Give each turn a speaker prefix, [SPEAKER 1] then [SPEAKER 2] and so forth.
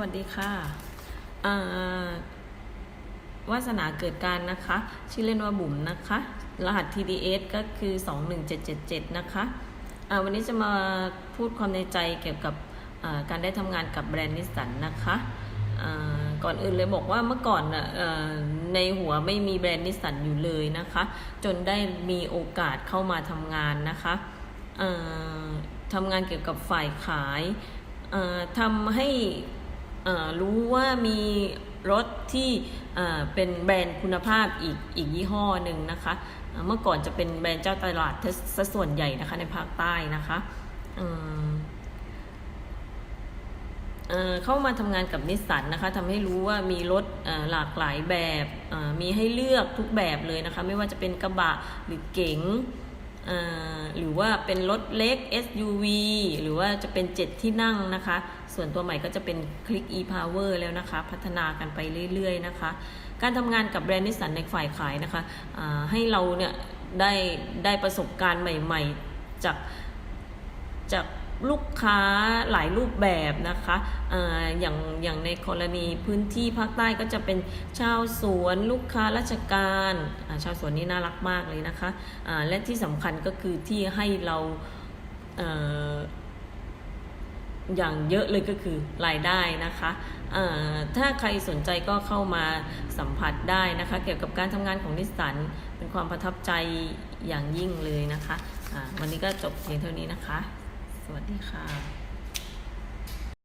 [SPEAKER 1] วัสดีค่ะวาสนาเกิดการนะคะ ชื่อเล่นว่าบุ๋มนะคะ รหัส TDS ก็คือ 21777 นะคะอ่าวันนี้จะมาพูดความในใจเกี่ยวกับการได้ทำงานกับแบรนด์นิสสันนะคะอ่าก่อนอื่นเลยบอกว่าเมื่อก่อนนะอ่อในหัวไม่มีแบรนด์นิสสันอยู่เลยนะคะ จนได้มีโอกาสเข้ามาทำงานนะคะอ่อทำงานเกี่ยวกับฝ่ายขายอ่อทำให้ รู้ว่ามีรถที่เป็นแบรนด์คุณภาพอีกอีกยี่ห้อหนึ่งนะคะ เมื่อก่อนจะเป็นแบรนด์เจ้าตลาดซะส่วนใหญ่นะคะในภาคใต้นะคะเเเข้ามาทำงานกับนิสสันนะคะทำให้รู้ว่ามีรถหลากหลายแบบมีให้เลือกทุกแบบเลยนะคะ ไม่ว่าจะเป็นกระบะหรือเก๋ง หรือว่าเป็นรถเล็ก SUV หรือว่าจะเป็น 7 ที่นั่งนะคะ ส่วนตัวใหม่ก็จะเป็น Click e-Power แล้วนะคะ พัฒนากันไปเรื่อยๆนะคะ การทำงานกับแบรนด์นิสสันในฝ่ายขายนะคะให้เราเนี่ยได้ได้ประสบการณ์ใหม่ ๆ จากจาก ลูกค้าหลายรูปแบบนะคะออย่างอย่างในกรณีพื้นที่ภาคใต้ก็จะเป็นชาวสวนลูกค้าราชการาชาวสวนนี่น่ารักมากเลยนะคะและที่สำคัญก็คือที่ให้เราเออย่างเยอะเลยก็คือรายได้นะคะถ้าใครสนใจก็เข้ามาสัมผัสได้นะคะ เกี่ยวกับการทำงานของนิสสันเป็นความประทับใจอย่างยิ่งเลยนะคะวันนี้ก็จบเพียงเท่านี้นะคะ สวัสดีค่ะ